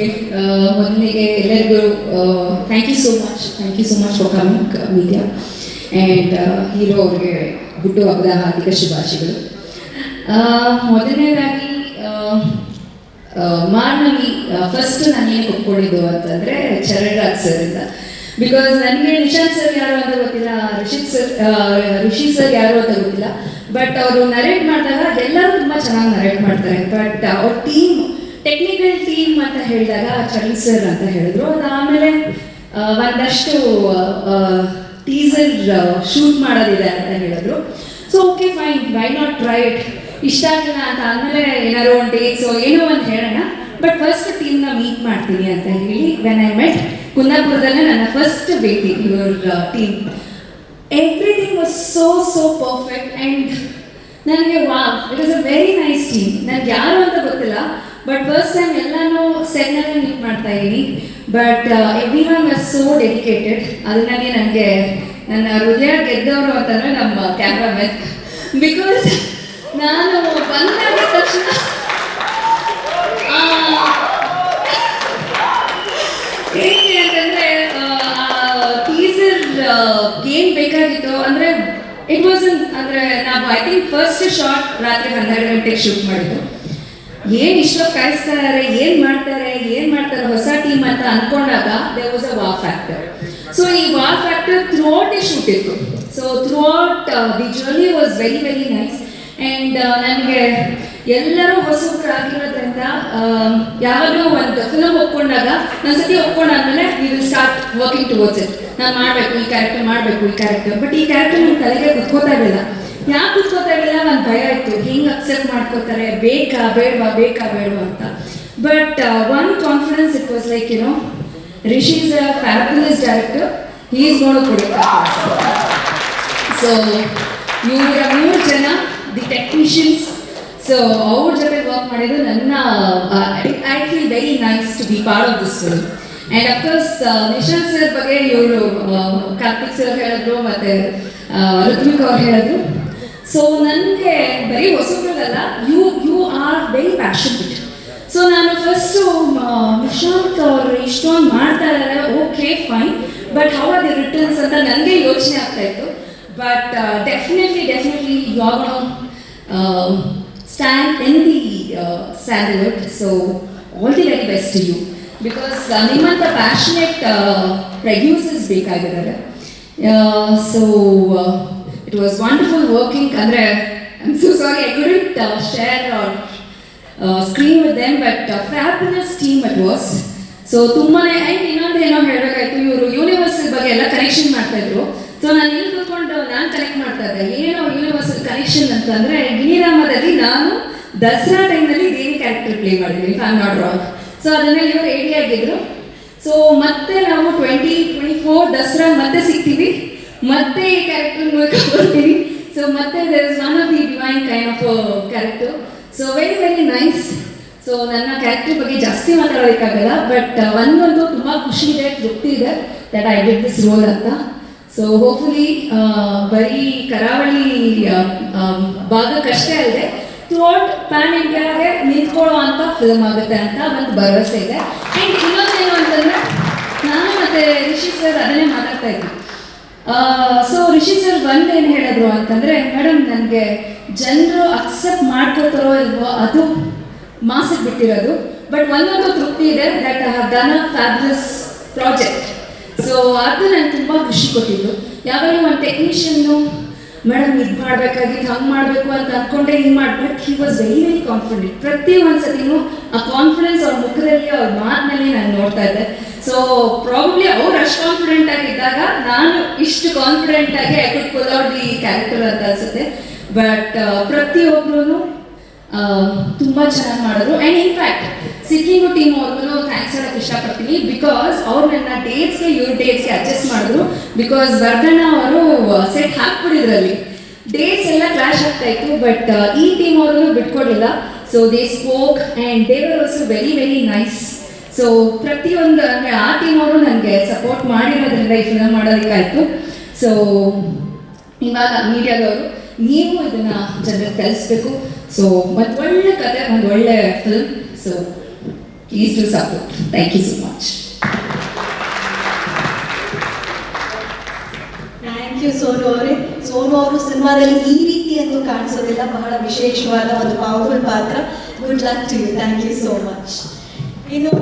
Okay ಮೊದಲಿಗೆ ಎಲ್ಲರಿಗೂ thank you so much thank you so much for coming media and hero ಅವರಿಗೆ ಹುಟ್ಟು ಹಬ್ಬದ ಹಾರ್ದಿಕ ಶುಭಾಶಯಗಳು. ಮೊದಲನೇದಾಗಿ ಮಾರ್ನಲ್ಲಿ ಫಸ್ಟ್ ನಾನೇನು ಒಪ್ಕೊಂಡಿದ್ದು ಅಂತಂದರೆ ಸರ್ ಇಂದ. ಬಿಕಾಸ್ ನನಗೆ ನಿಶಾಂತ್ ಸರ್ ಯಾರು ಅಂತ ಗೊತ್ತಿಲ್ಲ, ರಿಷಿತ್ ಸರ್ ರಿಷಿ ಸರ್ ಯಾರು ಅಂತ ಗೊತ್ತಿಲ್ಲ. ಬಟ್ ಅವರು ನರೇಟ್ ಮಾಡಿದಾಗ ಎಲ್ಲರೂ ತುಂಬ ಚೆನ್ನಾಗಿ ನರೇಟ್ ಮಾಡ್ತಾರೆ. ಬಟ್ ಅವ್ರ ಟೀಮ್ ಟೆಕ್ನಿಕಲ್ ಟೀಮ್ ಅಂತ ಹೇಳಿದಾಗ ಚರಣ್ ಸರ್ ಅಂತ ಹೇಳಿದ್ರು. ಅದಾದಮೇಲೆ ಒಂದಷ್ಟು ಟೀಸರ್ ಶೂಟ್ ಮಾಡೋದಿದೆ ಅಂತ ಹೇಳಿದ್ರು. So okay fine why not try it ಇಷ್ಟ ಆಗಿಲ್ಲ ಅಂತ ಆದಮೇಲೆ ಏನಾದ್ರು ಒಂದು ಡೇಟ್ಸ್ ಏನೋ ಒಂದು ಹೇಳೋಣ. ಬಟ್ ಫಸ್ಟ್ ಟೀಮ್ನ ಮೀಟ್ ಮಾಡ್ತೀನಿ ಅಂತ ಹೇಳಿ ವೆನ್ ಐ ಮೆಟ್ ಕುಂದಾಪುರದಲ್ಲೇ ನನ್ನ ಫಸ್ಟ್ ಭೇಟಿ ಇವ್ರ team everything was so so perfect and ನನಗೆ ವಾ it is a very nice team ನನಗೆ ಯಾರು ಅಂತ ಗೊತ್ತಿಲ್ಲ. ಬಟ್ ಫಸ್ಟ್ ಟೈಮ್ ಎಲ್ಲಾನು ಸೆಟ್ನಲ್ಲೇ ಮೀಟ್ ಮಾಡ್ತಾ ಇದ್ದೀನಿ. But everyone are so dedicated ಅದನ್ನೇ ನನಗೆ ನನ್ನ ಹೃದಯ ಗೆದ್ದವರು ಅಂತಂದರೆ ನಮ್ಮ ಕ್ಯಾಮ್ರಾಮನ್ ಬಿಕಾಸ್ ನಾನು ಬಂದಾಗ ತಕ್ಷಣ ಹೇಗೆ ಟೀಸರ್ ಏನ್ ಬೇಕಾಗಿತ್ತು. ಅಂದ್ರೆ ಇಟ್ ವಾಸ್ ಅಂದ್ರೆ ನಾವು ಐ ಥಿಂಕ್ ಫಸ್ಟ್ ಶಾರ್ಟ್ ರಾತ್ರಿ ಹನ್ನೆರಡು ಗಂಟೆಗೆ ಶೂಟ್ ಮಾಡಿದ್ದು. ಏನ್ ಇಷ್ಟೋ ಕಾಯಿಸ್ತಾ ಇದಾರೆ ಏನ್ ಮಾಡ್ತಾರೆ ಏನ್ ಮಾಡ್ತಾರೆ ಹೊಸ ಟೀಮ್ ಅಂತ ಅನ್ಕೊಂಡಾಗ ದೇ ವಾಸ್ ಅ ವಾ ಫ್ಯಾಕ್ಟರ್ ಸೊ ಈ ವಾ ಫ್ಯಾಕ್ಟರ್ ಥ್ರೂ ಔಟ್ ಶೂಟ್ ಇತ್ತು. So throughout the journey was very very nice and ನನಗೆ ಎಲ್ಲರೂ ಹೊಸಬ್ರಾಗಿರೋದ್ರಿಂದ ಯಾವಾಗಲೂ ಒಂದು ಫಿಲಮ್ ಒಪ್ಕೊಂಡಾಗ ನಾನು ಸತಿ ಒಪ್ಕೊಂಡಾದ್ಮೇಲೆ we will start working towards it ನಾನು ಮಾಡಬೇಕು, ಈ ಕ್ಯಾರೆಕ್ಟರ್ ಮಾಡಬೇಕು, ಈ ಕ್ಯಾರೆಕ್ಟರ್ ಬಟ್ ಈ ಕ್ಯಾರೆಕ್ಟರ್ ನನ್ನ ತಲೆಗೆ ಕುತ್ಕೋತಾ ಇರಲಿಲ್ಲ. ಯಾಕೆ ಕುತ್ಕೋತಾ ಒಂದು ಭಯ ಇತ್ತು ಹಿಂಗೆ ಅಕ್ಸೆಪ್ಟ್ ಮಾಡ್ಕೋತಾರೆ? ಬೇಕಾ, ಬೇಡವಾ ಬೇಕಾ, ಬೇಡವಾ ಅಂತ. But one confidence it was like you know Rishi is a fabulous director he is ಕೊಡುತ್ತ ಸೊ ಇವರ ಮೂರು ಜನ ದಿ ಟೆಕ್ನಿಷಿಯನ್ಸ್ ಸೊ ಅವ್ರ ಜೊತೆ ವರ್ಕ್ ಮಾಡಿದ್ರು ನನ್ನ I feel very nice to be part of this film and of course Nishant sir ಬಗ್ಗೆ ಇವರು ಕಾರ್ತಿಕ್ ಸರ್ ಹೇಳಿದ್ರು, ಮತ್ತು ಋತ್ವಿಕ್ ಅವ್ರು ಹೇಳಿದ್ರು. ಸೊ ನನಗೆ ಬರೀ ಹೊಸಬ್ರಲ್ಲ you you are very passionate so ನಾನು ಫಸ್ಟು ನಿಶಾಂತ್ ಅವರು ಇಷ್ಟೊಂದು ಮಾಡ್ತಾ ಇದ್ದಾರೆ okay fine but how are the returns ಅಂತ ನನಗೆ ಯೋಚನೆ ಆಗ್ತಾ ಇತ್ತು. ಬಟ್ ಡೆಫಿನೆಟ್ಲಿ ಡೆಫಿನೆಟ್ಲಿ ಯಾವಾಗ stand in the Sandalwood so all the very best you because ನಿಮ್ಮಂಥ passionate producers ಬೇಕಾಗಿದ್ದಾರೆ. So it was wonderful working ಅಂದರೆ so sorry I couldn't share screen with them but fabulous team it was so ತುಂಬಾನೇ and ಇನ್ನೊಂದು ಏನೋ ಹೇಳಬೇಕಾಯ್ತು, ಇವರು universal ಬಗ್ಗೆ ಎಲ್ಲ connection ಮಾಡ್ತಾ ಇದ್ರು. ಸೊ ನಾನು ಇಲ್ಲಿ ಕೂತ್ಕೊಂಡು ನಾನು ಕನೆಕ್ಟ್ ಮಾಡ್ತಾ ಇದ್ದೆ. ಏನೋ ಯೂನಿವರ್ಸಲ್ ಕನೆಕ್ಷನ್ ಅಂತಂದ್ರೆ ಗಿಣಿರಾಮದಲ್ಲಿ ನಾನು ದಸರಾ ಟೈಮ್ನಲ್ಲಿ ದೇವಿ ಕ್ಯಾರೆಕ್ಟರ್ ಪ್ಲೇ ಮಾಡಿದ್ದೀನಿ if I'm not wrong so ಅದನ್ನ ಇವರು ಏಡಿ ಆಗಿದ್ರು. ಸೊ ಮತ್ತೆ ನಾವು ಟ್ವೆಂಟಿ ಟ್ವೆಂಟಿ ಫೋರ್ ದಸರಾ ಮತ್ತೆ ಸಿಗ್ತೀವಿ. ಮತ್ತೆ ಈ ಕ್ಯಾರೆಕ್ಟರ್ ಮೂಲಕ ಬರ್ತೀನಿ. ಸೊ ಮತ್ತೆ there is one of the divine kind of character so very very nice so ನನ್ನ ಕ್ಯಾರೆಕ್ಟರ್ ಬಗ್ಗೆ ಜಾಸ್ತಿ ಮಾತಾಡೋದಕ್ಕಾಗಲ್ಲ ಬಟ್ ಒಂದೊಂದು ತುಂಬ ಖುಷಿ ಇದೆ ತೃಪ್ತಿ ಇದೆ that I get this role ಅಂತ. ಸೊ ಹೋಪ್ಫುಲಿ ಬರೀ ಕರಾವಳಿ ಆ, ಆ, ಭಾಗಕ್ಕಷ್ಟೇ ಅಲ್ಲದೆ ಥ್ರೂಔಟ್ ಪ್ಯಾನ್ ಇಂಡಿಯಾಗೆ ನಿಂತ್ಕೊಳ್ಳೋ ಅಂತ ಫಿಲ್ಮ್ ಆಗುತ್ತೆ ಅಂತ ಒಂದು ಭರವಸೆ ಇದೆ. ಇನ್ನೊಂದೇನು ಅಂತಂದ್ರೆ ನಾನು ಮತ್ತೆ ರಿಷಿ ಸರ್ ಅದನ್ನೇ ಮಾತಾಡ್ತಾ ಇದ್ವಿ. ಸೊ ರಿಷಿ ಸರ್ ಬಂದು ಏನು ಹೇಳಿದ್ರು ಅಂತಂದರೆ ಮೇಡಮ್ ನನಗೆ ಜನರು ಅಕ್ಸೆಪ್ಟ್ ಮಾಡ್ಕೋತಾರೋ ಇಲ್ವೋ ಅದು ಮಾಸಕ್ಕೆ ಬಿಟ್ಟಿರೋದು ಬಟ್ ಒಂದೊಂದು ತೃಪ್ತಿ ಇದೆ that I have done a fabulous project so ಅದು ನಂಗೆ ತುಂಬ ಖುಷಿ ಕೊಟ್ಟಿದ್ದು. ಯಾವಾಗಲೂ ಒಂದು ಟೆಕ್ನಿಷಿಯನ್ನು ಮೇಡಮ್ ಇದು ಮಾಡಬೇಕಾಗಿತ್ತು, ಹಂಗೆ ಮಾಡಬೇಕು ಅಂತ ಅಂದ್ಕೊಂಡೆ ಹಿಂಗೆ ಮಾಡ್ಬೇಕು he was very very confident ಪ್ರತಿ ಒಂದು ಸತಿನೂ ಆ ಕಾನ್ಫಿಡೆನ್ಸ್ ಅವ್ರ ಮುಖದಲ್ಲಿ, ಅವ್ರ ಮಾತಿನಲ್ಲಿ ನಾನು ನೋಡ್ತಾ ಇದ್ದೆ. ಸೊ ಪ್ರಾಬ್ಲಿ ಅವ್ರು ಅಷ್ಟು ಕಾನ್ಫಿಡೆಂಟ್ ಆಗಿದ್ದಾಗ ನಾನು ಇಷ್ಟು ಕಾನ್ಫಿಡೆಂಟ್ ಆಗಿ I could pull out the character ಅಂತ ಅನ್ಸುತ್ತೆ. ಬಟ್ ಪ್ರತಿಯೊಬ್ಬರೂ ತುಂಬ ಚೆನ್ನಾಗಿ ಮಾಡಿದ್ರು. ಆ್ಯಂಡ್ ಇನ್ಫ್ಯಾಕ್ಟ್ ಸಿಕ್ಕಿಂಗು ಟೀಮ್ ಅವ್ರಿಗೂ ಥ್ಯಾಂಕ್ಸ್ ಹೇಳಕ್ಕೆ ಇಷ್ಟಪಡ್ತೀನಿ. ಬಿಕಾಸ್ ಅವ್ರು ನನ್ನ ಡೇಟ್ಸ್ಗೆ ಇವ್ರ ಡೇಟ್ಸ್ಗೆ ಅಡ್ಜಸ್ಟ್ ಮಾಡಿದ್ರು. ಬಿಕಾಸ್ ವರ್ಧಣ್ಣ ಅವರು ಸೆಟ್ ಹಾಕ್ಬಿಟ್ಟಿದ್ರು ಅಲ್ಲಿ ಡೇಟ್ಸ್ ಎಲ್ಲ ಕ್ಲಾಶ್ ಆಗ್ತಾ ಇತ್ತು. ಬಟ್ ಈ ಟೀಮ್ ಅವರು ಬಿಟ್ಕೊಡಿಲ್ಲ so they spoke and they were also very very nice so ಪ್ರತಿಯೊಂದು ಅಂದರೆ ಆ ಟೀಮ್ ಅವರು ನನಗೆ ಸಪೋರ್ಟ್ ಮಾಡಿರೋದ್ರಿಂದ ಈ ಫಿಲಮ್ ಮಾಡೋದಕ್ಕಾಯ್ತು. ಸೊ ಇವಾಗ ಮೀಡಿಯಾದವರು, ನೀವು ಇದನ್ನ ಜನರಿಗೆ ಕಲಿಸ್ಬೇಕು. ಸೊ ಒಂದು ಒಳ್ಳೆ ಕತೆ, ಒಂದು ಒಳ್ಳೆ film so please to support thank you so much thank you Sonu ಅವರೇ. ಸೋನು ಅವರು ಸಿನಿಮಾದಲ್ಲಿ ಈ ರೀತಿ ಎಂದು ಕಾಣಿಸೋದಿಲ್ಲ. ಬಹಳ ವಿಶೇಷವಾದ ಒಂದು ಪವರ್ಫುಲ್ ಪಾತ್ರ. Good luck to you thank you so much ಇನ್ನು